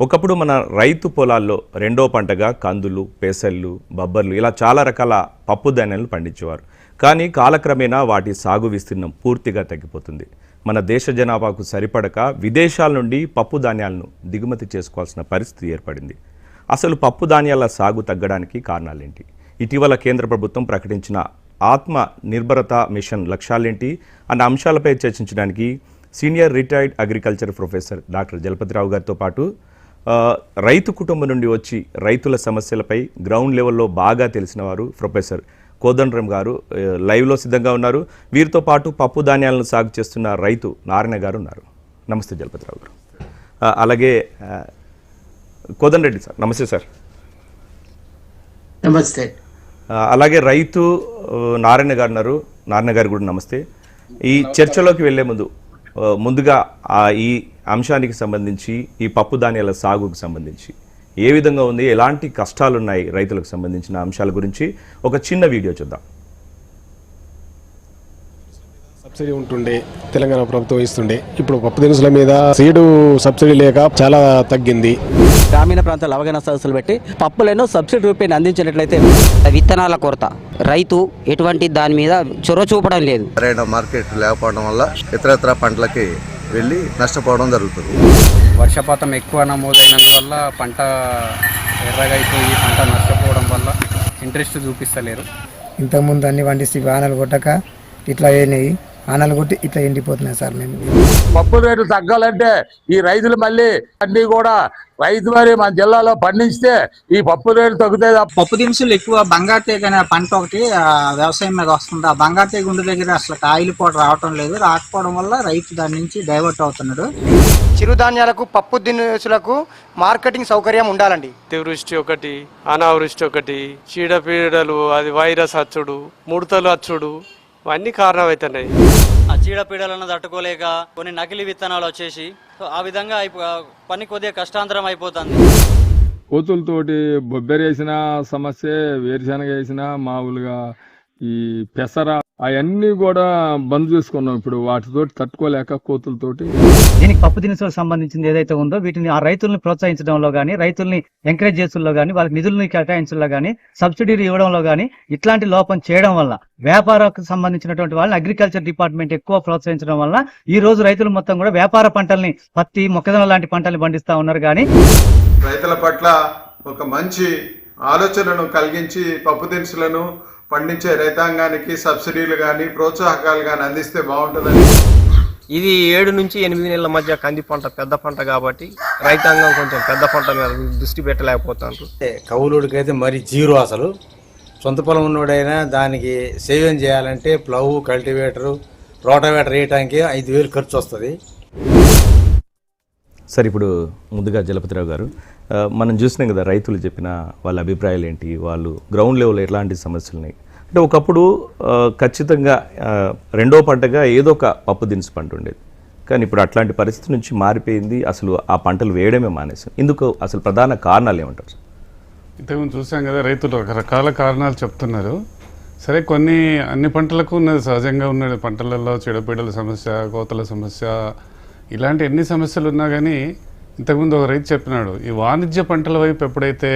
ఒకప్పుడు మన రైతు పొలాల్లో రెండో పంటగా కందులు పెసళ్ళు బబ్బర్లు ఇలా చాలా రకాల పప్పు ధాన్యాలను పండించేవారు. కానీ కాలక్రమేణా వాటి సాగు విస్తీర్ణం పూర్తిగా తగ్గిపోతుంది. మన దేశ జనాభాకు సరిపడక విదేశాల నుండి పప్పు ధాన్యాలను దిగుమతి చేసుకోవాల్సిన పరిస్థితి ఏర్పడింది. అసలు పప్పు ధాన్యాల సాగు తగ్గడానికి కారణాలేంటి? ఇటీవల కేంద్ర ప్రభుత్వం ప్రకటించిన ఆత్మ నిర్భరత మిషన్ లక్ష్యాలేంటి? అన్న అంశాలపై చర్చించడానికి senior retired agriculture professor doctor Jalapathirao గారితో పాటు రైతు కుటుంబం నుండి వచ్చి రైతుల సమస్యలపై గ్రౌండ్ లెవెల్లో బాగా తెలిసిన వారు ప్రొఫెసర్ కోదండరామ్ గారు లైవ్లో సిద్ధంగా ఉన్నారు. వీరితో పాటు పప్పు ధాన్యాలను సాగు చేస్తున్న రైతు నారాయణ గారు ఉన్నారు. నమస్తే జలపతిరావు గారు. అలాగే ఆ, కోదండరెడ్డి సార్ నమస్తే సార్. నమస్తే. అలాగే రైతు నారాయణ గారు ఉన్నారు. నారాయణ గారు కూడా నమస్తే. ఈ చర్చలోకి వెళ్ళే ముందు ముందుగా ఈ అంశానికి సంబంధించి ఈ పప్పు ధాన్యాల సాగుకు సంబంధించి. ఏ విధంగా ఉంది ఎలాంటి కష్టాలు ఉన్నాయి రైతులకు సంబంధించిన అంశాల గురించి ఒక చిన్న వీడియో చూద్దాం. సబ్సిడీ ఉంటుండే తెలంగాణ ప్రభుత్వం ఇస్తుండే. ఇప్పుడు పప్పు దినుసుల మీద సీడు సబ్సిడీ లేక చాలా తగ్గింది. గ్రామీణ ప్రాంతాల అవగాహన సదస్సులు పెట్టి పప్పులను సబ్సిడీ రూపాయలు అందించినట్లయితే విత్తనాల కొరత. రైతు ఎటువంటి దాని మీద చొరవ చూపడం లేదు. మార్కెట్ లేకపోవడం వల్ల ఇతరత్ర పంటలకి వెళ్ళి నష్టపోవడం జరుగుతుంది. వర్షపాతం ఎక్కువ నమోదైనందువల్ల పంట ఎర్రగా అయిపోయి పంట నష్టపోవడం వల్ల ఇంట్రెస్ట్ చూపిస్తలేరు. ఇంతకుముందు అన్ని పండిస్తే వానలు కొట్టక ఇట్లా అయినాయి. వానలు కొట్టి ఇట్లా ఎండిపోతున్నాయి సార్ మేము. పప్పు రేటు తగ్గాలంటే ఈ రైతులు మళ్ళీ అన్ని కూడా రైతు మరి మన జిల్లాలో పండిస్తే ఈ పప్పు రేటు తగ్గుతాయి పప్పు దినుసులు ఎక్కువ బంగారు తీగ అనే పంట ఒకటి ఆ, వ్యవసాయం మీద వస్తుంది. ఆ బంగారు తీగ ఉండే దగ్గర అసలు కాయలు కూడా రావటం లేదు. రాకపోవడం వల్ల రైతు దాని నుంచి డైవర్ట్ అవుతున్నాడు. చిరుధాన్యాలకు పప్పు దినుసులకు మార్కెటింగ్ సౌకర్యం ఉండాలండి. అతివృష్టి ఒకటి అనావృష్టి ఒకటి చీడపీడలు అది వైరస్ అచ్చుడు ముడతలు అచ్చుడు ఇవన్నీ కారణమవుతున్నాయి చీడపీడలను తట్టుకోలేక కొన్ని నకిలీ విత్తనాలు వచ్చేసి సో ఆ విధంగా అయిపో పని కొద్దిగా కష్టాంతరం అయిపోతుంది. కోతులతోటి బొబ్బెరేసిన సమస్య వేరుశనగ వేసిన మామూలుగా ఈ పెసర అవన్నీ కూడా బంద్ చేసుకున్నాం ఇప్పుడు. వాటితోటి తట్టుకోలేక కోతులతోటి. దీనికి పప్పు దినుసులకు సంబంధించింది ఏదైతే ఉందో వీటిని ఆ రైతుల్ని ప్రోత్సహించడంలో కానీ రైతుల్ని ఎంకరేజ్ చేస్తుల్లో కానీ వాళ్ళకి నిధులను కేటాయించడంలో కానీ సబ్సిడీలు ఇవ్వడంలో కానీ ఇట్లాంటి లోపం చేయడం వల్ల వ్యాపారకు సంబంధించినటువంటి వాళ్ళని అగ్రికల్చర్ డిపార్ట్మెంట్ ఎక్కువ ప్రోత్సహించడం వల్ల ఈ రోజు రైతులు మొత్తం కూడా వ్యాపార పంటల్ని పత్తి మొక్కజొన్న లాంటి పంటల్ని పండిస్తా ఉన్నారు కానీ రైతుల పట్ల ఒక మంచి ఆలోచనను కలిగించి పప్పు దినుసులను పండించే రైతాంగానికి సబ్సిడీలు కానీ ప్రోత్సాహకాలు కానీ అందిస్తే బాగుంటుందని. ఇది ఏడు నుంచి ఎనిమిది నెలల మధ్య కంది పంట పెద్ద పంట కాబట్టి రైతాంగం కొంచెం పెద్ద పంట మీద దృష్టి పెట్టలేకపోతారు కౌలుడికైతే మరి జీరో అసలు. సొంత పొలం ఉన్నోడైనా దానికి సేవింగ్ చేయాలంటే ప్లవ్ కల్టివేటరు రోటవేటర్ వేయటానికి ఐదు వేలు ఖర్చు వస్తుంది. సరే ఇప్పుడు ముందుగా జలపతిరావు గారు మనం చూసినాం కదా రైతులు చెప్పిన వాళ్ళ అభిప్రాయాలు ఏంటి వాళ్ళు గ్రౌండ్ లెవెల్ ఎలాంటి సమస్యలు ఉన్నాయి అంటే ఒకప్పుడు ఖచ్చితంగా రెండో పంటగా ఏదో ఒక పప్పు దినుసు పంట ఉండేది. కానీ ఇప్పుడు అట్లాంటి పరిస్థితి నుంచి మారిపోయింది అసలు ఆ పంటలు వేయడమే మానేసాం ఇందుకు అసలు ప్రధాన కారణాలు ఏమంటారు ఇంతకుముందు చూసాం కదా రైతులు రకరకాల కారణాలు చెప్తున్నారు. సరే కొన్ని అన్ని పంటలకు ఉన్నది సహజంగా ఉన్నది. పంటలలో చెడపీడల సమస్య కోతల సమస్య ఇలాంటి ఎన్ని సమస్యలు ఉన్నా కానీ ఇంతకుముందు ఒక రైతు చెప్పినాడు ఈ వాణిజ్య పంటల వైపు ఎప్పుడైతే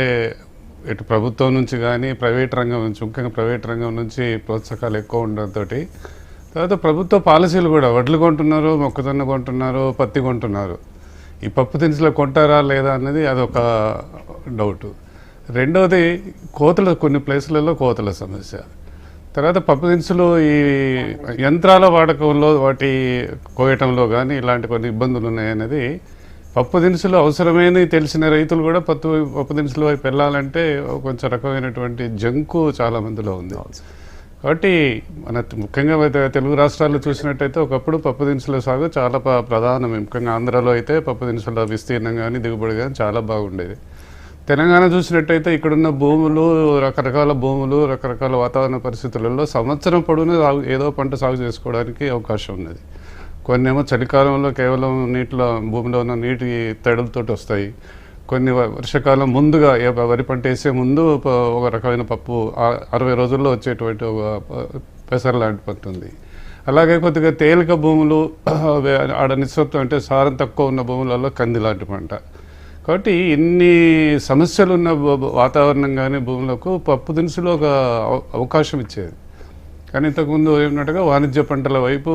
ఇటు ప్రభుత్వం నుంచి కానీ ప్రైవేట్ రంగం నుంచి ముఖ్యంగా ప్రైవేట్ రంగం నుంచి ప్రోత్సాహకాలు ఎక్కువ ఉండడంతో తర్వాత ప్రభుత్వ పాలసీలు కూడా వడ్లు కొంటున్నారు మొక్కజొన్న కొంటున్నారు పత్తి కొంటున్నారు. ఈ పప్పు దినుసులు కొంటారా లేదా అన్నది అదొక డౌట్. రెండవది కోతల కొన్ని ప్లేసులలో కోతల సమస్య. తర్వాత పప్పు దినుసులు ఈ యంత్రాల వాడకంలో వాటి కోయటంలో కానీ ఇలాంటి కొన్ని ఇబ్బందులు ఉన్నాయనేది పప్పు దినుసులు అవసరమైన తెలిసిన రైతులు కూడా పప్పు పప్పు దినుసుల వైపు వెళ్ళాలంటే కొంచెం రకమైనటువంటి జంకు చాలా మందిలో ఉంది. కాబట్టి మన ముఖ్యంగా అయితే తెలుగు రాష్ట్రాల్లో చూసినట్టయితే ఒకప్పుడు పప్పు దినుసుల సాగు చాలా ప్ర- ప్రధానం. ముఖ్యంగా ఆంధ్రాలో అయితే పప్పు దినుసుల విస్తీర్ణం కానీ దిగుబడి కానీ చాలా బాగుండేది. తెలంగాణ చూసినట్టయితే ఇక్కడున్న భూములు రకరకాల భూములు రకరకాల వాతావరణ పరిస్థితులలో సంవత్సరం పొడవునా సాగు ఏదో పంట సాగు చేసుకోవడానికి అవకాశం ఉన్నది. కొన్ని ఏమో చలికాలంలో కేవలం నీటిలో భూమిలో ఉన్న నీటి తడులతోటి వస్తాయి. కొన్ని వర్షాకాలం ముందుగా వరి పంట వేసే ముందు ఒక రకమైన పప్పు అరవై రోజుల్లో వచ్చేటువంటి ఒక పెసర లాంటి పంట ఉంది. అలాగే కొద్దిగా తేలిక భూములు ఆడ నిశ్శబ్దం అంటే సారం తక్కువ ఉన్న భూములలో కంది లాంటి పంట. కాబట్టి ఇన్ని సమస్యలు ఉన్న వాతావరణం కానీ భూములకు పప్పు దినుసులు ఒక అవ- అవకాశం ఇచ్చేది. కానీ ఇంతకుముందు ఏమిటంటే వాణిజ్య పంటల వైపు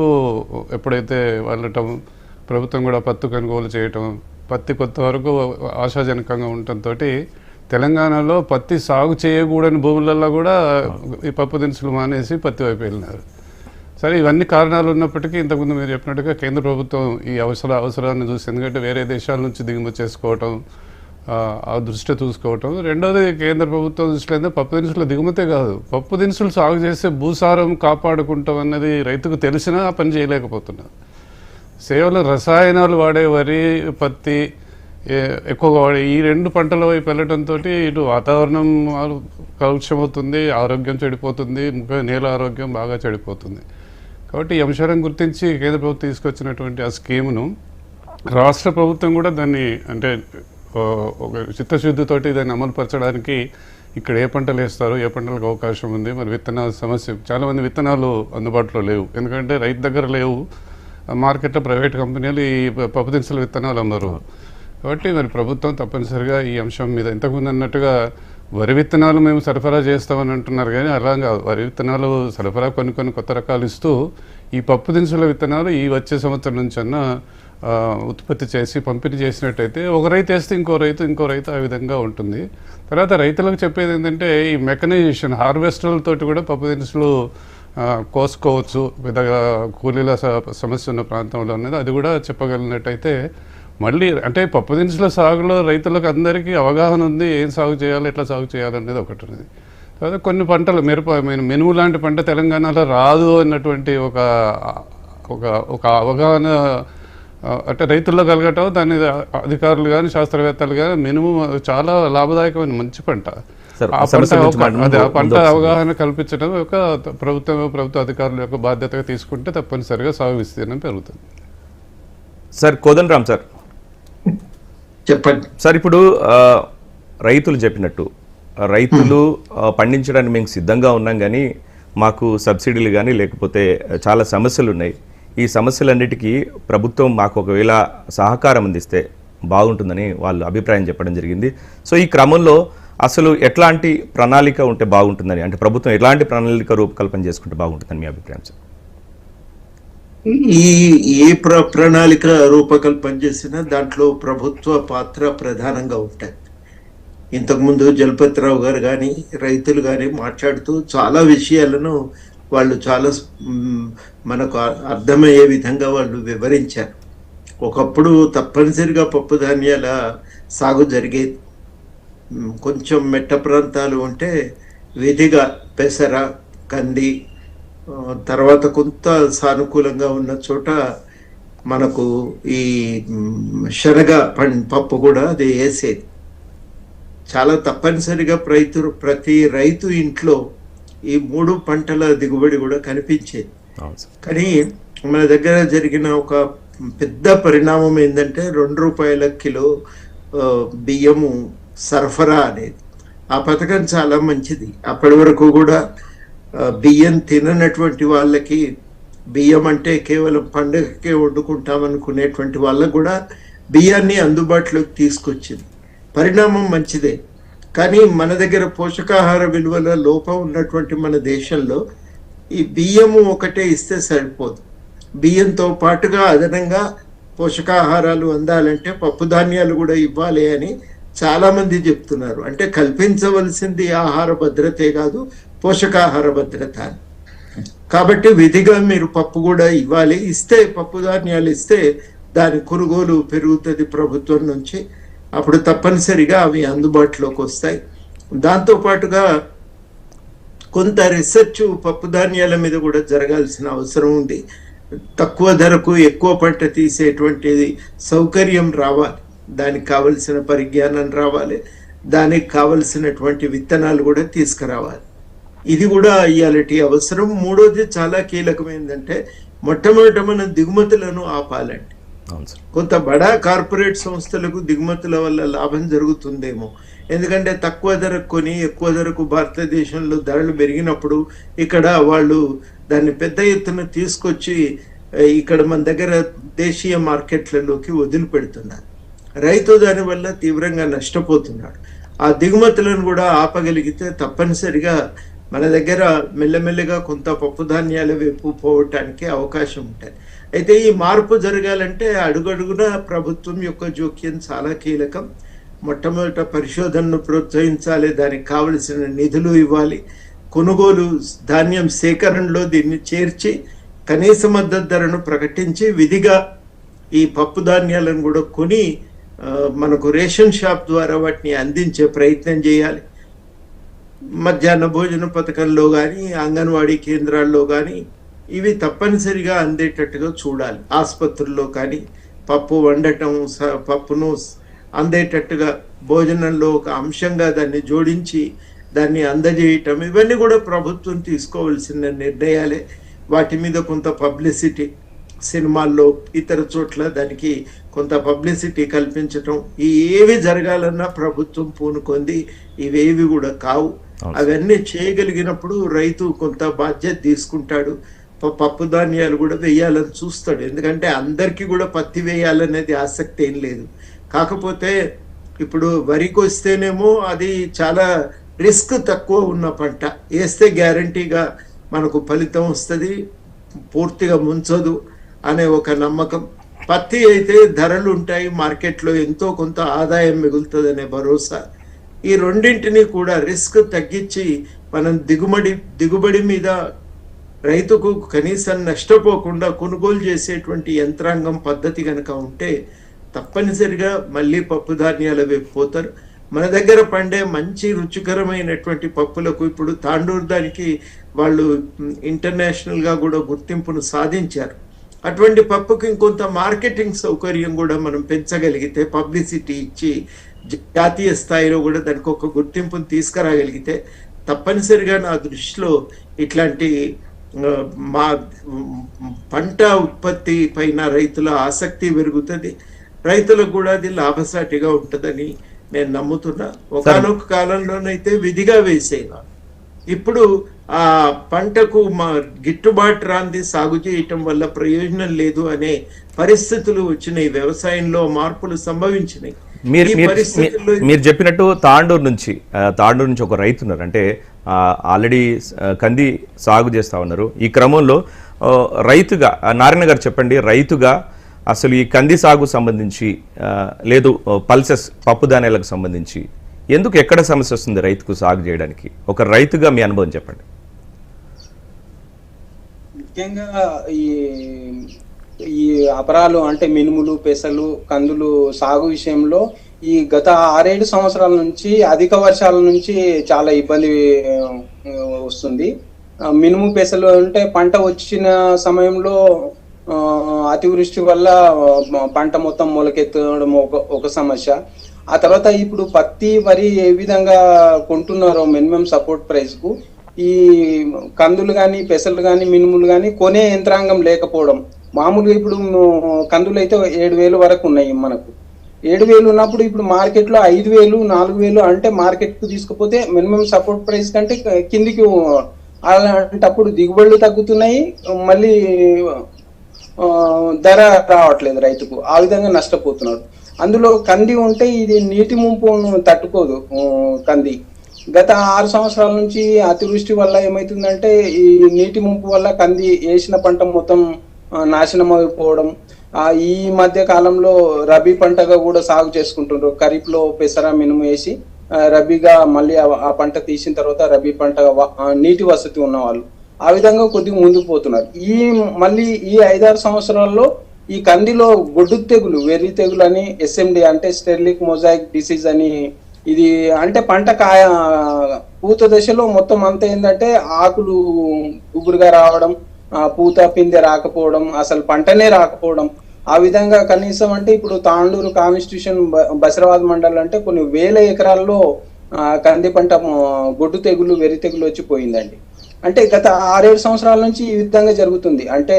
ఎప్పుడైతే వెళ్ళటం ప్రభుత్వం కూడా పత్తు కొనుగోలు చేయటం పత్తి కొత్త వరకు ఆశాజనకంగా ఉండటంతో తెలంగాణలో పత్తి సాగు చేయకూడని భూములలో కూడా ఈ పప్పు దినుసులు మానేసి పత్తి వైపు వెళ్ళినారు. సరే ఇవన్నీ కారణాలు ఉన్నప్పటికీ ఇంతకుముందు మీరు చెప్పినట్టుగా కేంద్ర ప్రభుత్వం ఈ అవసర అవసరాన్ని చూసి ఎందుకంటే వేరే దేశాల నుంచి దిగుమతి చేసుకోవటం ఆ, దృష్టి చూసుకోవటం. రెండోది కేంద్ర ప్రభుత్వం దృష్టిలో పప్పు దినుసుల దిగుమతే కాదు. పప్పు దినుసులు సాగు చేస్తే భూసారం కాపాడుకుంటాం అన్నది రైతుకు తెలిసినా ఆ పని చేయలేకపోతున్నారు. సేవలు రసాయనాలు వాడే వరి పత్తి ఎక్కువగా వాడే ఈ రెండు పంటల వైపు వెళ్ళడంతో ఇటు వాతావరణం కలుషమవుతుంది ఆరోగ్యం చెడిపోతుంది ముఖ్యంగా నేల ఆరోగ్యం బాగా చెడిపోతుంది. కాబట్టి ఈ అంశాలను గుర్తించి కేంద్ర ప్రభుత్వం తీసుకొచ్చినటువంటి ఆ స్కీమును రాష్ట్ర ప్రభుత్వం కూడా దాన్ని అంటే ఒక చిత్తశుద్ధితోటి దాన్ని అమలుపరచడానికి ఇక్కడ ఏ పంటలు వేస్తారు ఏ పంటలకు అవకాశం ఉంది మరి విత్తనాల సమస్య చాలామంది విత్తనాలు అందుబాటులో లేవు. ఎందుకంటే రైతు దగ్గర లేవు మార్కెట్లో ప్రైవేట్ కంపెనీలు ఈ పప్పుదినుసుల పప్పు విత్తనాలు అమ్మరు. కాబట్టి మరి ప్రభుత్వం తప్పనిసరిగా ఈ అంశం మీద ఇంతకుముందు అన్నట్టుగా వరి విత్తనాలు మేము సరఫరా చేస్తామని అంటున్నారు కానీ అలా కాదు. వరి విత్తనాలు సరఫరా కొన్ని కొన్ని కొత్త రకాలు ఇస్తూ ఈ పప్పు దినుసుల విత్తనాలు ఈ వచ్చే సంవత్సరం నుంచి అన్నా ఉత్పత్తి చేసి పంపిణీ చేసినట్టయితే ఒక రైతు వేస్తే ఇంకో రైతు ఇంకో రైతు ఆ విధంగా ఉంటుంది. తర్వాత రైతులకు చెప్పేది ఏంటంటే ఈ మెకనైజేషన్ హార్వెస్టర్లతోటి కూడా పప్పు దినుసులు కోసుకోవచ్చు. పెద్దగా కూలీల స- సమస్య ఉన్న ప్రాంతంలో అనేది అది కూడా చెప్పగలిగినట్టయితే మళ్ళీ అంటే పప్పు దినుసుల సాగులో రైతులకు అందరికీ అవగాహన ఉంది. ఏం సాగు చేయాలి ఎట్లా సాగు చేయాలి అనేది ఒకటి ఉన్నది. తర్వాత కొన్ని పంటలు మిరప మెను- లాంటి పంట తెలంగాణలో రాదు అన్నటువంటి ఒక ఒక ఒక అవగాహన అంటే రైతుల్లో కలగటం దాని అధికారులు కానీ శాస్త్రవేత్తలు కానీ మినుము చాలా లాభదాయకమైన మంచి పంట. ఆ పంట అదే ఆ. అవగాహన కల్పించడం ఒక ప్రభుత్వం ప్రభుత్వ అధికారుల యొక్క బాధ్యతగా తీసుకుంటే తప్పనిసరిగా సాగు విస్తీర్ణం పెరుగుతుంది. Sir Kodan Ram sir. చెప్పండి. సార్ ఇప్పుడు రైతులు చెప్పినట్టు రైతులు పండించడానికి మేము సిద్ధంగా ఉన్నాం కానీ మాకు సబ్సిడీలు కానీ లేకపోతే చాలా సమస్యలు ఉన్నాయి. ఈ సమస్యలన్నిటికీ ప్రభుత్వం మాకు ఒకవేళ సహకారం అందిస్తే బాగుంటుందని వాళ్ళు అభిప్రాయం చెప్పడం జరిగింది. సో ఈ క్రమంలో అసలు ఎట్లాంటి ప్రణాళిక ఉంటే బాగుంటుందని అంటే ప్రభుత్వం ఎలాంటి ప్రణాళిక రూపకల్పన చేసుకుంటే బాగుంటుందని మీ అభిప్రాయం సార్? ఈ ఏ ప్ర ప్రణాళిక రూపకల్పన చేసినా దాంట్లో ప్రభుత్వ పాత్ర ప్రధానంగా ఉంటాయి. ఇంతకుముందు జలపతిరావు గారు కానీ రైతులు కానీ మాట్లాడుతూ చాలా విషయాలను వాళ్ళు చాలా మనకు అర్థమయ్యే విధంగా వాళ్ళు వివరించారు. ఒకప్పుడు తప్పనిసరిగా పప్పు ధాన్యాల సాగు జరిగేది కొంచెం మెట్ట ప్రాంతాలు ఉంటే విధిగా పెసర కంది తర్వాత కొంత సానుకూలంగా ఉన్న చోట మనకు ఈ శనగ పం పప్పు కూడా అది వేసేది. చాలా తప్పనిసరిగా రైతు ప్రతి రైతు ఇంట్లో ఈ మూడు పంటల దిగుబడి కూడా కనిపించేది. కానీ మన దగ్గర జరిగిన ఒక పెద్ద పరిణామం ఏంటంటే రెండు రూపాయల కిలో బియ్యము సరఫరా అనేది. ఆ పథకం చాలా మంచిది. అప్పటి వరకు కూడా బియ్యం తిననటువంటి వాళ్ళకి బియ్యం అంటే కేవలం పండుగకే వండుకుంటాం అనుకునేటువంటి వాళ్ళకు కూడా బియ్యాన్ని అందుబాటులోకి తీసుకొచ్చింది. పరిణామం మంచిదే. కానీ మన దగ్గర పోషకాహార విలువల లోపం ఉన్నటువంటి మన దేశంలో ఈ బియ్యము ఒకటే ఇస్తే సరిపోదు. బియ్యంతో పాటుగా అదనంగా పోషకాహారాలు అందాలంటే పప్పు ధాన్యాలు కూడా ఇవ్వాలి అని చాలామంది చెప్తున్నారు. అంటే కల్పించవలసింది ఆహార భద్రతే కాదు పోషకాహార భద్రత అని. కాబట్టి విధిగా మీరు పప్పు కూడా ఇవ్వాలి. ఇస్తే పప్పు ధాన్యాలు ఇస్తే దాని కొనుగోలు పెరుగుతుంది ప్రభుత్వం నుంచి. అప్పుడు తప్పనిసరిగా అవి అందుబాటులోకి వస్తాయి. దాంతోపాటుగా కొంత రీసెర్చ్ పప్పు ధాన్యాల మీద కూడా జరగాల్సిన అవసరం ఉంది. తక్కువ ధరకు ఎక్కువ పంట తీసేటువంటిది సౌకర్యం రావాలి. దానికి కావలసిన పరిజ్ఞానం రావాలి. దానికి కావలసినటువంటి విత్తనాలు కూడా తీసుకురావాలి. ఇది కూడా ఇవాళటి అవసరం. మూడోది చాలా కీలకమైందంటే మొట్టమొదట మనం దిగుమతులను ఆపాలండి. కొంత బడా కార్పొరేట్ సంస్థలకు దిగుమతుల వల్ల లాభం జరుగుతుందేమో. ఎందుకంటే తక్కువ ధరకు కొని ఎక్కువ ధరకు భారతదేశంలో ధరలు పెరిగినప్పుడు ఇక్కడ వాళ్ళు దాన్ని పెద్ద ఎత్తున తీసుకొచ్చి ఇక్కడ మన దగ్గర దేశీయ మార్కెట్లలోకి వదిలిపెడుతున్నారు. రైతు దానివల్ల తీవ్రంగా నష్టపోతున్నాడు. ఆ దిగుమతులను కూడా ఆపగలిగితే తప్పనిసరిగా మన దగ్గర మెల్లమెల్లగా కొంత పప్పు ధాన్యాల వైపు పోవటానికి అవకాశం ఉంటుంది. అయితే ఈ మార్పు జరగాలంటే అడుగడుగున ప్రభుత్వం యొక్క జోక్యం చాలా కీలకం. మొట్టమొదట పరిశోధనను ప్రోత్సహించాలి దానికి కావలసిన నిధులు ఇవ్వాలి. కొనుగోలు ధాన్యం సేకరణలో దీన్ని చేర్చి కనీస మద్దతు ధరను ప్రకటించి విధిగా ఈ పప్పు ధాన్యాలను కూడా కొని మనకు రేషన్ షాప్ ద్వారా వాటిని అందించే ప్రయత్నం చేయాలి. మధ్యాహ్న భోజన పథకంలో కానీ అంగన్వాడీ కేంద్రాల్లో కానీ ఇవి తప్పనిసరిగా అందేటట్టుగా చూడాలి. ఆసుపత్రుల్లో కానీ పప్పు వండటం స- పప్పును అందేటట్టుగా భోజనంలో ఒక అంశంగా దాన్ని జోడించి దాన్ని అందజేయటం ఇవన్నీ కూడా ప్రభుత్వం తీసుకోవాల్సిన నిర్ణయాలే. వాటి మీద కొంత పబ్లిసిటీ సినిమాల్లో ఇతర చోట్ల దానికి కొంత పబ్లిసిటీ కల్పించటం ఈ ఏవి జరగాలన్నా ప్రభుత్వం పూనుకొంది ఇవేవి కూడా కావు. అవన్నీ చేయగలిగినప్పుడు రైతు కొంత బాధ్యత తీసుకుంటాడు. పప్పు ధాన్యాలు కూడా వేయాలని చూస్తాడు. ఎందుకంటే అందరికీ కూడా పత్తి వేయాలనేది ఆసక్తి ఏం లేదు. కాకపోతే ఇప్పుడు వరికి వస్తేనేమో అది చాలా రిస్క్ తక్కువ ఉన్న పంట. వేస్తే గ్యారంటీగా మనకు ఫలితం వస్తుంది పూర్తిగా ముంచదు అనే ఒక నమ్మకం. పత్తి అయితే ధరలు ఉంటాయి మార్కెట్లో ఎంతో కొంత ఆదాయం మిగులుతుందనే భరోసా. ఈ రెండింటిని కూడా రిస్క్ తగ్గించి మనం దిగుబడి దిగుబడి మీద రైతుకు కనీసం నష్టపోకుండా కొనుగోలు చేసేటువంటి యంత్రాంగం పద్ధతి కనుక ఉంటే తప్పనిసరిగా మళ్ళీ పప్పు ధాన్యాల వైపు పోతారు. మన దగ్గర పండే మంచి రుచికరమైనటువంటి పప్పులకు ఇప్పుడు తాండూరు దానికి వాళ్ళు ఇంటర్నేషనల్గా కూడా గుర్తింపును సాధించారు. అటువంటి పప్పుకి ఇంకొంత మార్కెటింగ్ సౌకర్యం కూడా మనం పెంచగలిగితే పబ్లిసిటీ ఇచ్చి జాతీయ స్థాయిలో కూడా దానికి ఒక గుర్తింపును తీసుకురాగలిగితే తప్పనిసరిగా నా దృష్టిలో ఇట్లాంటి మా పంట ఉత్పత్తి పైన రైతుల ఆసక్తి పెరుగుతుంది. రైతులకు కూడా అది లాభసాటిగా ఉంటుందని నేను నమ్ముతున్నా. ఒకనొక కాలంలోనైతే విధిగా వేసేలా ఇప్పుడు ఆ పంటకు మా గిట్టుబాటు రాంది సాగు చేయటం వల్ల ప్రయోజనం లేదు అనే పరిస్థితులు వచ్చినాయి. వ్యవసాయంలో మార్పులు సంభవించినాయి. మీరు మీరు చెప్పినట్టు తాండూరు నుంచి తాండూరు నుంచి ఒక రైతు ఉన్నారు. అంటే ఆల్రెడీ కంది సాగు చేస్తా ఉన్నారు. ఈ క్రమంలో రైతుగా నారాయణ గారు చెప్పండి రైతుగా అసలు ఈ కంది సాగు సంబంధించి లేదు పల్సెస్ పప్పుధాన్యాలకు సంబంధించి ఎందుకు ఎక్కడ సమస్య వస్తుంది రైతుకు సాగు చేయడానికి? ఒక రైతుగా మీ అనుభవం చెప్పండి. ముఖ్యంగా ఈ ఈ అపరాలు అంటే మినుములు పెసలు కందులు సాగు విషయంలో ఈ గత ఆరేడు సంవత్సరాల నుంచి అధిక వర్షాల నుంచి చాలా ఇబ్బంది వస్తుంది. మినుము పెసలు అంటే పంట వచ్చిన సమయంలో అతివృష్టి వల్ల పంట మొత్తం మొలకెత్తడం ఒక ఒక సమస్య. ఆ తర్వాత ఇప్పుడు పత్తి వరి ఏ విధంగా కొంటున్నారో మినిమం సపోర్ట్ ప్రైస్కు ఈ కందులు కానీ పెసలు కానీ మినుములు కానీ కొనే యంత్రాంగం లేకపోవడం. మామూలుగా ఇప్పుడు కందులు అయితే ఏడు వేలు వరకు ఉన్నాయి మనకు. ఏడు వేలు ఉన్నప్పుడు ఇప్పుడు మార్కెట్లో ఐదు వేలు నాలుగు వేలు అంటే మార్కెట్కు తీసుకుపోతే మినిమం సపోర్ట్ ప్రైస్ కంటే కిందికి అలాంటప్పుడు దిగుబడులు తగ్గుతున్నాయి. మళ్ళీ ధర రావట్లేదు రైతుకు. ఆ విధంగా నష్టపోతున్నాడు. అందులో కంది ఉంటే ఇది నీటి ముంపును తట్టుకోదు కంది. గత ఆరు సంవత్సరాల నుంచి అతివృష్టి వల్ల ఏమవుతుందంటే ఈ నీటి ముంపు వల్ల కంది వేసిన పంట మొత్తం నాశనం అయిపోవడం. ఈ మధ్య కాలంలో రబీ పంటగా కూడా సాగు చేసుకుంటున్నారు ఖరీఫ్లో పెసర మినుము వేసి రబీగా మళ్ళీ ఆ- పంట తీసిన తర్వాత రబీ పంట నీటి వసతి ఉన్న వాళ్ళు ఆ విధంగా కొద్దిగా ముందుకు పోతున్నారు. ఈ మళ్ళీ ఈ ఐదారు సంవత్సరాల్లో ఈ కందిలో గొడ్డు తెగులు వెర్రి తెగులు అని ఎస్ఎండి అంటే స్టెర్లిక్ మొజాయిక్ డిసీజ్ అని ఇది అంటే పంట కాయ పూత దశలో మొత్తం అంత ఏంటంటే ఆకులు గుబురుగా రావడం పూత పిందె రాకపోవడం అసలు పంటనే రాకపోవడం. ఆ విధంగా కనీసం అంటే ఇప్పుడు తాండూరు కాన్స్టిట్యూషన్ బ- బసిరాబాద్ మండలం అంటే కొన్ని వేల ఎకరాల్లో కంది పంట గొడ్డు తెగులు వెర్రి తెగులు వచ్చి పోయిందండి. అంటే గత ఆరేడు సంవత్సరాల నుంచి ఈ విధంగా జరుగుతుంది. అంటే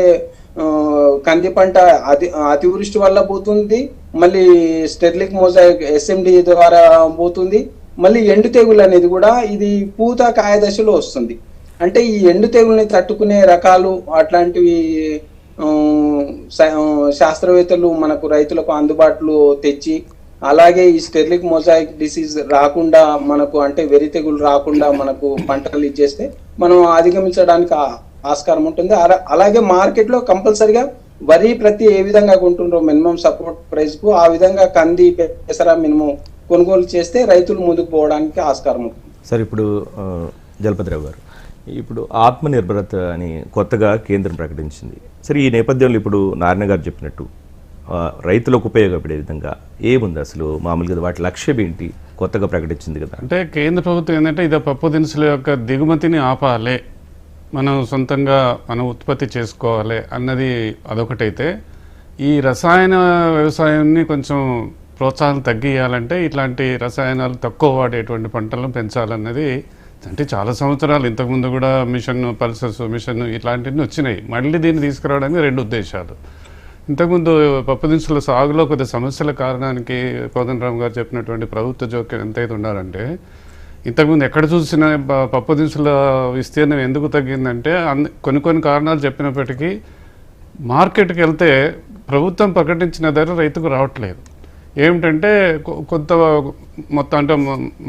కంది పంట అతి అతివృష్టి వల్ల పోతుంది మళ్ళీ స్టెర్లిక్ మోజాయిక్ ఎస్ఎండి ద్వారా పోతుంది మళ్ళీ ఎండు తెగులు అనేది కూడా ఇది పూత కాయ దశలో వస్తుంది. అంటే ఈ ఎండు తెగుల్ని తట్టుకునే రకాలు అట్లాంటివి శాస్త్రవేత్తలు మనకు రైతులకు అందుబాటులో తెచ్చి అలాగే ఈ స్టెర్లిక్ మొజాయిక్ డిసీజ్ రాకుండా మనకు అంటే వెరి తెగులు రాకుండా మనకు పంటలు ఇచ్చేస్తే మనం అధిగమించడానికి ఆస్కారం ఉంటుంది. అలా- అలాగే మార్కెట్లో కంపల్సరిగా వరి ప్రతి ఏ విధంగా కొంటుండ్రో మినిమం సపోర్ట్ ప్రైస్కు ఆ విధంగా కంది పెసర మినిమం కొనుగోలు చేస్తే రైతులు ముందుకు పోవడానికి ఆస్కారం ఉంటుంది. సార్ ఇప్పుడు జలపతిరావు గారు ఇప్పుడు ఆత్మనిర్భరత అని కొత్తగా కేంద్రం ప్రకటించింది. సరే ఈ నేపథ్యంలో ఇప్పుడు నారాయణ గారు చెప్పినట్టు రైతులకు ఉపయోగపడే విధంగా ఏముంది అసలు? మామూలుగా వాటి లక్ష్యం ఏంటి? కొత్తగా ప్రకటించింది కదా. అంటే కేంద్ర ప్రభుత్వం ఏంటంటే ఇది పప్పు దినుసుల యొక్క దిగుమతిని ఆపాలి. మనం సొంతంగా మనం ఉత్పత్తి చేసుకోవాలి అన్నది అదొకటైతే ఈ రసాయన వ్యవసాయాన్ని కొంచెం ప్రోత్సాహం తగ్గియాలంటే ఇట్లాంటి రసాయనాలు తక్కువ వాడేటువంటి పంటలను పెంచాలన్నది అంటే చాలా సంవత్సరాలు ఇంతకుముందు కూడా మిషన్ పల్సర్స్ మిషన్ ఇట్లాంటివన్నీ వచ్చినాయి. మళ్ళీ దీన్ని తీసుకురావడానికి రెండు ఉద్దేశాలు. ఇంతకుముందు పప్పు దినుసుల సాగులో కొద్ది సమస్యల కారణానికి కోదండరామ్ గారు చెప్పినటువంటి ప్రభుత్వ జోక్యం ఎంతైతే ఉండాలంటే ఇంతకుముందు ఎక్కడ చూసినా పప్పుదినుసుల పప్పు దినుసుల విస్తీర్ణం ఎందుకు తగ్గిందంటే కొన్ని కొన్ని కారణాలు చెప్పినప్పటికీ మార్కెట్కి వెళ్తే ప్రభుత్వం ప్రకటించిన ధర రైతుకు రావట్లేదు. ఏమిటంటే కొంత మొత్తం అంటే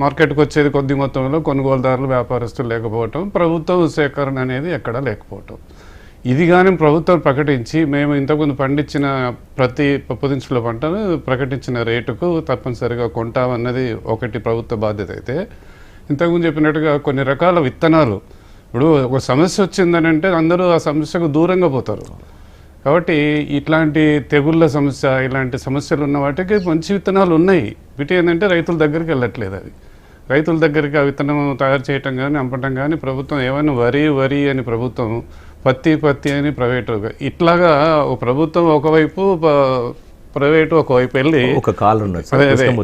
మార్కెట్కి వచ్చేది కొద్ది మొత్తంలో కొనుగోలుదారులు వ్యాపారస్తులు లేకపోవటం ప్రభుత్వం సేకరణ అనేది ఎక్కడా లేకపోవటం. ఇది కానీ ప్రభుత్వం ప్రకటించి మేము ఇంతకుముందు పండించిన ప్రతి పప్పు దినుసుల పంటను ప్రకటించిన రేటుకు తప్పనిసరిగా కొంటామన్నది ఒకటి ప్రభుత్వ బాధ్యత అయితే. ఇంతకుముందు చెప్పినట్టుగా కొన్ని రకాల విత్తనాలు ఇప్పుడు ఒక సమస్య వచ్చిందని అంటే అందరూ ఆ సమస్యకు దూరంగా పోతారు. కాబట్టి ఇట్లాంటి తెగుళ్ళ సమస్య ఇలాంటి సమస్యలు ఉన్న వాటికి మంచి విత్తనాలు ఉన్నాయి. వీటి ఏంటంటే రైతుల దగ్గరికి వెళ్ళట్లేదు అది రైతుల దగ్గరికి ఆ విత్తనం తయారు చేయటం కానీ అమ్మటం కానీ ప్రభుత్వం ఏమైనా వరి వరి అని ప్రభుత్వం పత్తి పత్తి అని ప్రైవేటు ఇట్లాగా ప్రభుత్వం ఒకవైపు ప్రైవేటు ఒకవైపు వెళ్ళి ఒక కాల్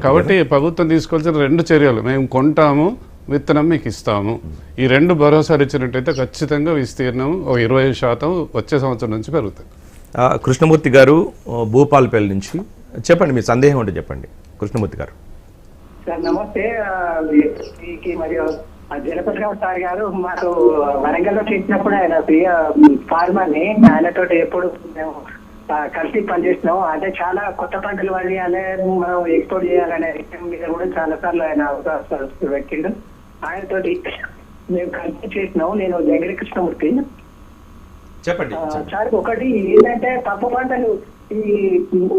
కాబట్టి ప్రభుత్వం తీసుకోవాల్సిన రెండు చర్యలు. మేము కొంటాము విత్తనం మీకు ఇస్తాము. ఈ రెండు భరోసాలు ఇచ్చినట్టయితే ఖచ్చితంగా విస్తీర్ణం ఓ ఇరవై శాతం వచ్చే సంవత్సరం నుంచి పెరుగుతుంది ఆ, కృష్ణమూర్తి గారు భూపాలపల్లి నుంచి. చెప్పండి మీ సందేహం ఉంటే చెప్పండి. కృష్ణమూర్తి గారు. సార్ నమస్తే ఆ, మీకు మరియు జలపతిరావు సార్ గారు మాకు వరంగల్లో చేసినప్పుడు ఆయన ప్రియ ఫార్మర్ని ఆయనతో ఎప్పుడు మేము కలిసి పనిచేసినాం అంటే చాలా కొత్త పంటలు పండియాలి మనం ఎక్స్పోర్ట్ చేయాలనే విషయం మీద కూడా చాలా సార్లు ఆయన అవకాశాలు పెట్టిండు. ఆయనతోటి మేము కలిసి చేసినాం నేను జగరి కృష్ణమూర్తి. చెప్పండి సార్ ఒకటి ఏంటంటే పప్పు పంటలు ఈ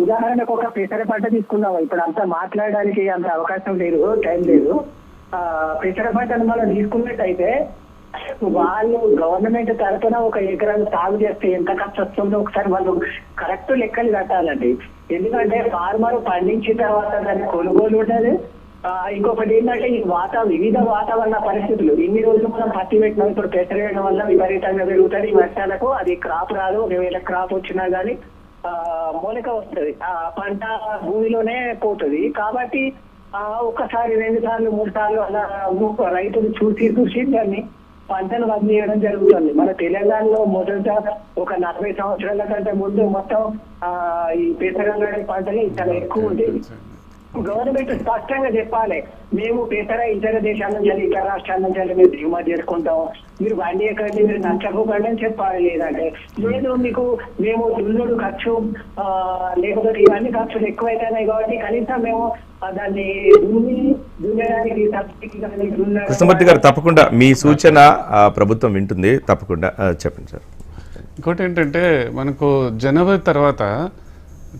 ఉదాహరణకు ఒక పెసర పంట తీసుకున్నాం ఇప్పుడు అంతా మాట్లాడడానికి అంత అవకాశం లేదు టైం లేదు. ఆ పెసర మనం తీసుకున్నట్టయితే వాళ్ళు గవర్నమెంట్ తరఫున ఒక ఎకరాలు సాగు చేస్తే ఎంత ఖర్చు వస్తుందో ఒకసారి వాళ్ళు కరెక్ట్ లెక్కలు కట్టాలండి. ఎందుకంటే ఫార్మర్ పండించిన తర్వాత దాని కొనుగోలు ఉండాలి ఆ, ఇంకొకటి ఏంటంటే ఈ వాత వివిధ వాతావరణ పరిస్థితులు. ఇన్ని రోజులు మనం పత్తి పెట్టినాం. ఇప్పుడు పెసర వేయడం వల్ల విపరీతంగా పెరుగుతుంది. ఈ వర్షాలకు అది క్రాప్ రాదు. ఒకవేళ క్రాప్ వచ్చినా గానీ ఆ మూలిక వస్తుంది. ఆ పంట భూమిలోనే పోతుంది. కాబట్టి ఆ ఒక్కసారి రెండు సార్లు మూడు సార్లు అలా రైతులు చూసి చూసి దాన్ని పంటను వదిలేయడం జరుగుతుంది. మన తెలంగాణలో మొదట ఒక నలభై సంవత్సరాల కంటే ముందు మొత్తం ఆ ఈ పెసరంగడి పంటని చాలా ఎక్కువ ఉండేది. గవర్నమెంట్ స్పష్టంగా చెప్పాలి. మేము పెసర ఇతర దేశాల నుంచి వెళ్ళి, ఇతర రాష్ట్రాల నుంచి వెళ్ళి మేము దిగుమతి చేసుకుంటాం. మీరు బండి ఎక్కడి మీరు నచ్చకపోకండి అని చెప్పాలి లేదంటే. లేదు మీకు మేము దున్నుడు ఖర్చు ఆ, లేకపోతే ఇవన్నీ ఖర్చులు ఎక్కువైతున్నాయి కాబట్టి కనీసం మేము దాన్ని కృష్ణమూర్తి గారు తప్పకుండా మీ సూచన ప్రభుత్వం వింటుంది. తప్పకుండా చెప్పండి సార్. ఇంకోటి ఏంటంటే మనకు జనవరి తర్వాత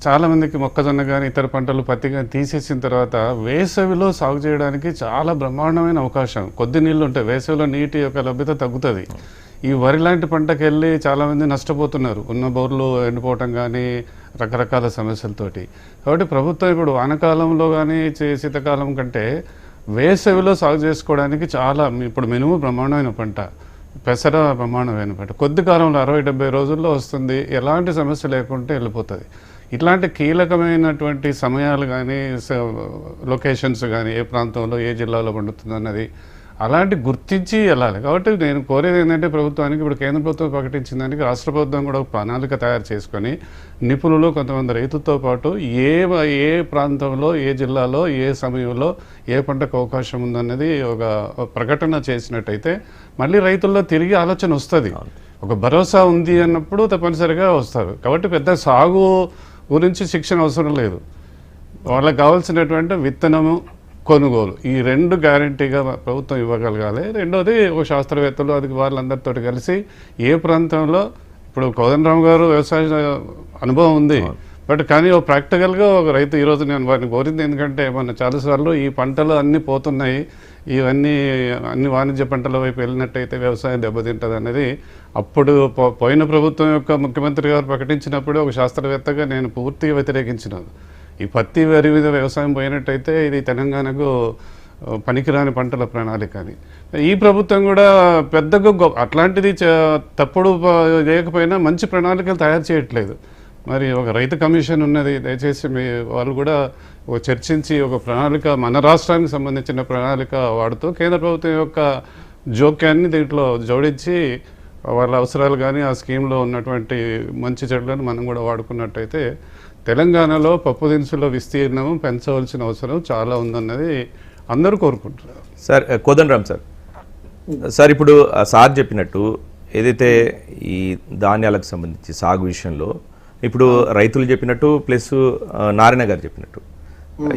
చాలామందికి మొక్కజొన్న కానీ ఇతర పంటలు పత్తి కానీ తీసేసిన తర్వాత వేసవిలో సాగు చేయడానికి చాలా బ్రహ్మాండమైన అవకాశం. కొద్ది నీళ్ళు ఉంటాయి వేసవిలో నీటి యొక్క లభ్యత తగ్గుతుంది. ఈ వరి లాంటి పంటకు వెళ్ళి చాలామంది నష్టపోతున్నారు. ఉన్న బోర్లు ఎండిపోవటం కానీ రకరకాల సమస్యలతోటి. కాబట్టి ప్రభుత్వం ఇప్పుడు వానకాలంలో కానీ చే- శీతాకాలం కంటే వేసవిలో సాగు చేసుకోవడానికి చాలా ఇప్పుడు మినుము బ్రహ్మాండమైన పంట. పెసర బ్రహ్మాండమైన పంట. కొద్ది కాలంలో అరవై డెబ్బై రోజుల్లో వస్తుంది. ఎలాంటి సమస్య లేకుంటే వెళ్ళిపోతుంది. ఇట్లాంటి కీలకమైనటువంటి సమయాలు కానీ లొకేషన్స్ కానీ ఏ ప్రాంతంలో ఏ జిల్లాలో పండుతుంది అన్నది అలాంటి గుర్తించి వెళ్ళాలి. కాబట్టి నేను కోరేది ఏంటంటే ప్రభుత్వానికి ఇప్పుడు కేంద్ర ప్రభుత్వం ప్రకటించిన దానికి రాష్ట్ర ప్రభుత్వం కూడా ఒక ప్రణాళిక తయారు చేసుకొని నిపుణులు కొంతమంది రైతులతో పాటు ఏ ఏ ప్రాంతంలో ఏ జిల్లాలో ఏ సమయంలో ఏ పంటకు అవకాశం ఉందన్నది ఒక ప్రకటన చేసినట్టయితే మళ్ళీ రైతుల్లో తిరిగి ఆలోచన వస్తుంది. ఒక భరోసా ఉంది అన్నప్పుడు తప్పనిసరిగా వస్తారు. కాబట్టి పెద్ద సాగు గురించి శిక్షణ అవసరం లేదు. వాళ్ళకి కావాల్సినటువంటి విత్తనము కొనుగోలు. ఈ రెండు గ్యారంటీగా ప్రభుత్వం ఇవ్వగలగాలి. రెండోది ఒక శాస్త్రవేత్తలు అది వాళ్ళందరితో కలిసి ఏ ప్రాంతంలో ఇప్పుడు కోదండరామ్ గారు వ్యవసాయ అనుభవం ఉంది. బట్ కానీ ఓ ప్రాక్టికల్గా ఒక రైతు ఈరోజు నేను వారిని కోరింది ఎందుకంటే మన చాలాసార్లు ఈ పంటలు అన్నీ పోతున్నాయి. ఇవన్నీ అన్ని వాణిజ్య పంటల వైపు వెళ్ళినట్టయితే వ్యవసాయం దెబ్బతింటుంది అనేది అప్పుడు పోయిన ప్రభుత్వం యొక్క ముఖ్యమంత్రి గారు ప్రకటించినప్పుడు ఒక శాస్త్రవేత్తగా నేను పూర్తిగా వ్యతిరేకించినాను ఈ పత్తి వరి మీద వ్యవసాయం పోయినట్టయితే ఇది తెలంగాణకు పనికిరాని పంటల ప్రణాళిక అని ఈ ప్రభుత్వం కూడా పెద్దగా గొ- అట్లాంటిది తప్పుడు చేయకపోయినా లేకపోయినా మంచి ప్రణాళికలు తయారు చేయట్లేదు. మరి ఒక రైతు కమిషన్ ఉన్నది. దయచేసి మీ వాళ్ళు కూడా ఒక చర్చించి ఒక ప్రణాళిక మన రాష్ట్రానికి సంబంధించిన ప్రణాళిక వాడుతూ కేంద్ర ప్రభుత్వం యొక్క జోక్యాన్ని దీంట్లో జోడించి వాళ్ళ అవసరాలు కానీ ఆ స్కీమ్లో ఉన్నటువంటి మంచి చెడులను మనం కూడా వాడుకున్నట్టయితే తెలంగాణలో పప్పు దినుసుల విస్తీర్ణం పెంచవలసిన అవసరం చాలా ఉందన్నది అందరూ కోరుకుంటున్నారు. Sir Kodandaram sir. సార్ ఇప్పుడు ఆ సార్ చెప్పినట్టు ఏదైతే ఈ ధాన్యాలకు సంబంధించి సాగు విషయంలో ఇప్పుడు రైతులు చెప్పినట్టు ప్లస్ నారాయణ గారు చెప్పినట్టు.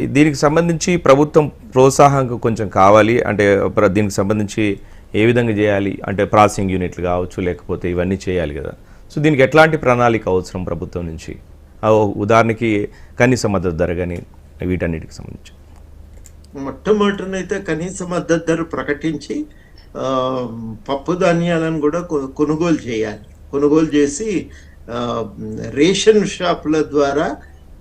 దీనికి సంబంధించి ప్రభుత్వం ప్రోత్సాహం కొంచెం కావాలి. అంటే దీనికి సంబంధించి ఏ విధంగా చేయాలి? అంటే ప్రాసెసింగ్ యూనిట్లు కావచ్చు లేకపోతే ఇవన్నీ చేయాలి కదా. సో దీనికి ఎట్లాంటి ప్రణాళిక అవసరం ప్రభుత్వం నుంచి? ఆ, ఉదాహరణకి కనీస మద్దతు ధర కానీ వీటన్నిటికి సంబంధించి. మొట్టమొదటనైతే కనీస మద్దతు ధర ప్రకటించి పప్పు ధాన్యాలను కూడా కొనుగోలు చేయాలి. కొనుగోలు చేసి రేషన్ షాపుల ద్వారా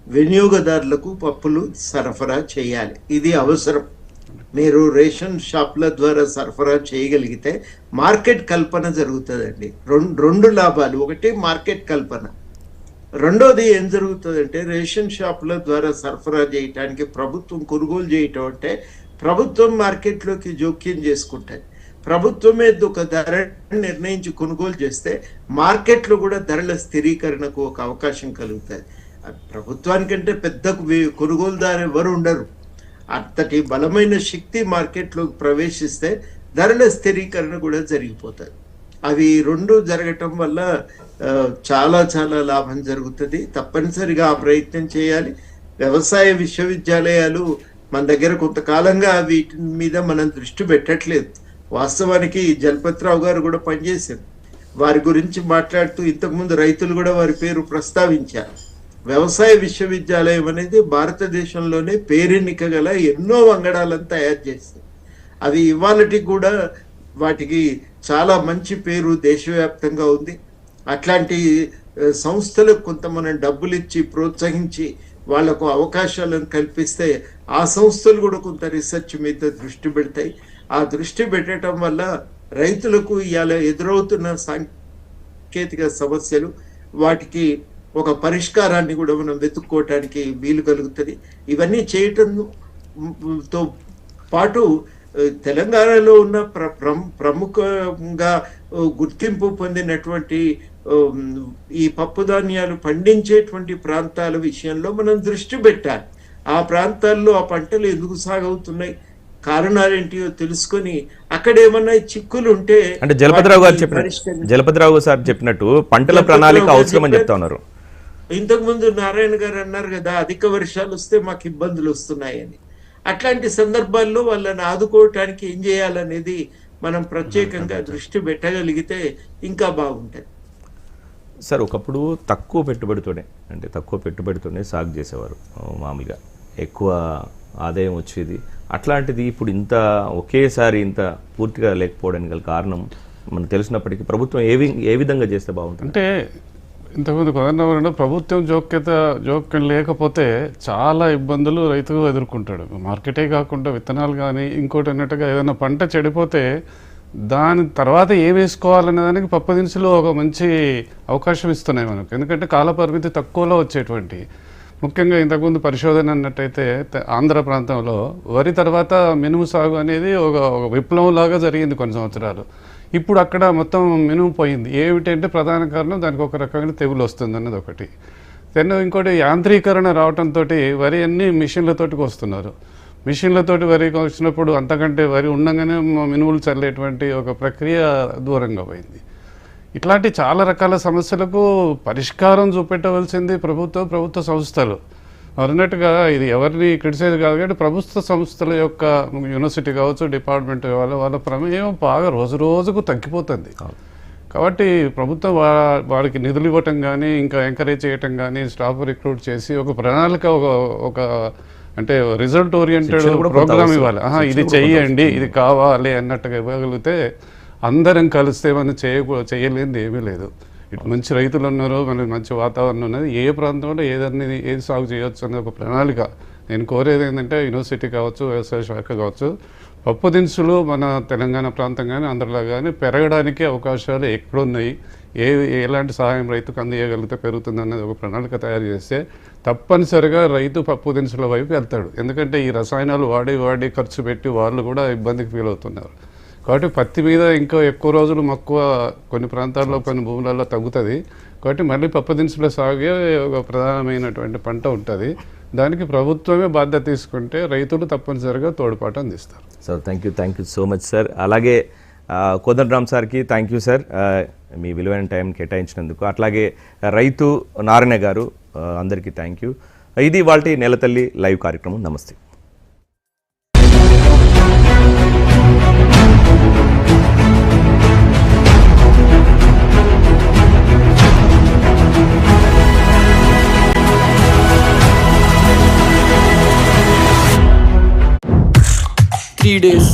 వినియోగదారులకు పప్పులు సరఫరా చేయాలి. ఇది అవసరం. మీరు రేషన్ షాపుల ద్వారా సరఫరా చేయగలిగితే మార్కెట్ కల్పన జరుగుతుందండి. రెండు రెండు లాభాలు. ఒకటి మార్కెట్ కల్పన. రెండోది ఏం జరుగుతుందంటే రేషన్ షాపుల ద్వారా సరఫరా చేయటానికి ప్రభుత్వం కొనుగోలు చేయటం అంటే ప్రభుత్వం మార్కెట్లోకి జోక్యం చేసుకుంటుంది. ప్రభుత్వమే ఒక ధర నిర్ణయించి కొనుగోలు చేస్తే మార్కెట్లో కూడా ధరల స్థిరీకరణకు ఒక అవకాశం కలుగుతుంది. ప్రభుత్వానికంటే పెద్ద కొనుగోలుదారు ఎవరు ఉండరు. అంతటి బలమైన శక్తి మార్కెట్లోకి ప్రవేశిస్తే ధరల స్థిరీకరణ కూడా జరిగిపోతుంది. అవి రెండు జరగటం వల్ల చాలా చాలా లాభం జరుగుతుంది. తప్పనిసరిగా ఆ ప్రయత్నం చేయాలి. వ్యవసాయ విశ్వవిద్యాలయాలు మన దగ్గర కొంతకాలంగా వీటి మీద మనం దృష్టి పెట్టట్లేదు. వాస్తవానికి జలపతిరావు గారు కూడా పనిచేశారు. వారి గురించి మాట్లాడుతూ ఇంతకుముందు రైతులు కూడా వారి పేరు ప్రస్తావించారు. వ్యవసాయ విశ్వవిద్యాలయం అనేది భారతదేశంలోనే పేరెన్నిక గల ఎన్నో వంగడాలను తయారు చేసింది. అవి ఇవాళకి కూడా వాటికి చాలా మంచి పేరు దేశవ్యాప్తంగా ఉంది. అట్లాంటి సంస్థలకు కొంత మనం డబ్బులు ఇచ్చి ప్రోత్సహించి వాళ్ళకు అవకాశాలను కల్పిస్తే ఆ సంస్థలు కూడా కొంత రీసెర్చ్ మీద దృష్టి పెడతాయి. ఆ దృష్టి పెట్టడం వల్ల రైతులకు ఇవాళ ఎదురవుతున్న సాంకేతిక సమస్యలు వాటికి ఒక పరిష్కారాన్ని కూడా మనం వెతుక్కోవటానికి వీలు కలుగుతుంది. ఇవన్నీ చేయటంతో పాటు తెలంగాణలో ఉన్న ప్ర ప్రముఖంగా గుర్తింపు పొందినటువంటి ఈ పప్పు ధాన్యాలు పండించేటువంటి ప్రాంతాల విషయంలో మనం దృష్టి పెట్టాలి. ఆ ప్రాంతాల్లో ఆ పంటలు ఎందుకు సాగవుతున్నాయి? కారణాలేంటియో తెలుసుకొని అక్కడ ఏమన్నా చిక్కులు ఉంటే అంటే జలపతిరావు గారు పరిష్కరించి- జలపతిరావు సార్ చెప్పినట్టు పంటల ప్రణాళిక అవసరం అని చెప్తా. ఉన్నారు ఇంతకు ముందు నారాయణ గారు అన్నారు కదా అధిక వర్షాలు వస్తే మాకు ఇబ్బందులు వస్తున్నాయని. అట్లాంటి సందర్భాల్లో వాళ్ళని ఆదుకోవటానికి ఏం చేయాలనేది మనం ప్రత్యేకంగా దృష్టి పెట్టగలిగితే ఇంకా బాగుంటుంది. సార్ ఒకప్పుడు తక్కువ పెట్టుబడితోనే అంటే తక్కువ పెట్టుబడితోనే సాగు చేసేవారు మామూలుగా. ఎక్కువ ఆదాయం వచ్చేది. అట్లాంటిది ఇప్పుడు ఇంత ఒకేసారి ఇంత పూర్తిగా లేకపోవడానికి గల కారణం మనకు తెలిసినప్పటికీ ప్రభుత్వం ఏ ఏ విధంగా చేస్తే బాగుంటుంది? అంటే ఇంతకుముందు కొదన్నవరంలో ప్రభుత్వం జోక్యత జోక్యం లేకపోతే చాలా ఇబ్బందులు రైతు ఎదుర్కొంటాడు. మార్కెటే కాకుండా విత్తనాలు కానీ ఇంకోటి అన్నట్టుగా ఏదైనా పంట చెడిపోతే దాని తర్వాత ఏం వేసుకోవాలనే దానికి పప్పు దినుసులు ఒక మంచి అవకాశం ఇస్తున్నాయి మనకు. ఎందుకంటే కాల పరిమితి తక్కువలో వచ్చేటువంటి ముఖ్యంగా ఇంతకుముందు పరిశోధన అన్నట్టయితే ఆంధ్ర ప్రాంతంలో వరి తర్వాత మినుము సాగు అనేది ఒక ఒక విప్లవం లాగా జరిగింది కొన్ని సంవత్సరాలు. ఇప్పుడు అక్కడ మొత్తం మినుము పోయింది. ఏమిటంటే ప్రధాన కారణం దానికి ఒక రకమైన తెగులు వస్తుంది అన్నది ఒకటి. దెన్ ఇంకోటి యాంత్రీకరణ రావడంతో వరి అన్ని మిషన్లతోటి వస్తున్నారు మిషన్లతోటి వరి వచ్చినప్పుడు అంతకంటే వరి ఉండగానే మినుములు చల్లేటువంటి ఒక ప్రక్రియ దూరంగా పోయింది. ఇట్లాంటి చాలా రకాల సమస్యలకు పరిష్కారం చూపెట్టవలసింది ప్రభుత్వం ప్రభుత్వ సంస్థలు అన్నట్టుగా ఇది ఎవరిని క్రిటిసైజ్ కాదు కానీ ప్రభుత్వ సంస్థల యొక్క యూనివర్సిటీ కావచ్చు డిపార్ట్మెంట్ వాళ్ళ వాళ్ళ ప్రమేయం బాగా రోజు రోజుకు తగ్గిపోతుంది కాబట్టి ప్రభుత్వం వా- వారికి నిధులు ఇవ్వటం కానీ ఇంకా ఎంకరేజ్ చేయటం కానీ స్టాఫ్ రిక్రూట్ చేసి ఒక ప్రణాళిక ఒక ఒక అంటే రిజల్ట్ ఓరియంటెడ్ ప్రోగ్రామ్. ఇవ్వాలి ఇది చెయ్యండి. ఇది కావాలి అన్నట్టుగా ఇవ్వగలిగితే అందరం కలిస్తే మనం చేయకూ చేయలేనిది ఏమీ లేదు. ఇటు మంచి రైతులు ఉన్నారు మనకి మంచి వాతావరణం ఉన్నది ఏ ప్రాంతంలో ఏదన్నీ ఏది సాగు చేయవచ్చు అనే ఒక ప్రణాళిక. నేను కోరేది ఏంటంటే యూనివర్సిటీ కావచ్చు వ్యవసాయ శాఖ కావచ్చు పప్పు దినుసులు మన తెలంగాణ ప్రాంతం కానీ ఆంధ్రలో కానీ పెరగడానికి అవకాశాలు ఎక్కడున్నాయి ఏ ఎలాంటి సహాయం రైతుకు అందజేయగలిగితే పెరుగుతుంది అనేది ఒక ప్రణాళిక తయారు చేస్తే తప్పనిసరిగా రైతు పప్పు దినుసుల వైపు వెళ్తాడు. ఎందుకంటే ఈ రసాయనాలు వాడి వాడి ఖర్చు పెట్టి వాళ్ళు కూడా ఇబ్బందికి ఫీల్ అవుతున్నారు కాబట్టి పత్తి మీద ఇంకా ఎక్కువ రోజులు మక్కువ కొన్ని ప్రాంతాల్లో కొన్ని భూములలో తగ్గుతుంది. కాబట్టి మళ్ళీ పప్పదినుసుల సాగే ఒక ప్రధానమైనటువంటి పంట ఉంటుంది. దానికి ప్రభుత్వమే బాధ్యత తీసుకుంటే రైతులు తప్పనిసరిగా తోడ్పాటు అందిస్తారు. Sir thank you thank you so much sir అలాగే కోదండరామ్ సార్కి థ్యాంక్ యూ సార్ మీ విలువైన టైం కేటాయించినందుకు. అట్లాగే రైతు నారాయణ గారు అందరికీ థ్యాంక్ యూ ఇది వాళ్ళ నెలతల్లి లైవ్ కార్యక్రమం. నమస్తే. Three days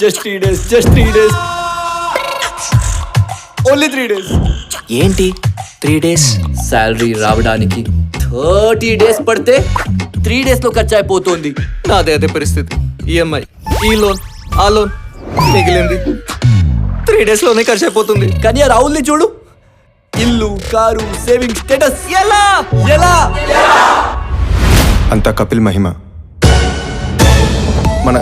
just three days just three days only three days ఏంటి? త్రీ డేస్ శాలరీ రావడానికి థర్టీ డేస్ పడితే త్రీ డేస్లో ఖర్చు అయిపోతుంది. నాదే అదే పరిస్థితి. ఈఎంఐ ఈ లోన్ ఆ లోన్ మిగిలింది. త్రీ డేస్లోనే ఖర్చు అయిపోతుంది. కానీ ఆ రాహుల్ని చూడు. ఇల్లు కారు సేవింగ్ స్టేటస్ ఎలా? ఎలా? అంతా కపిల్ మహిమ. మన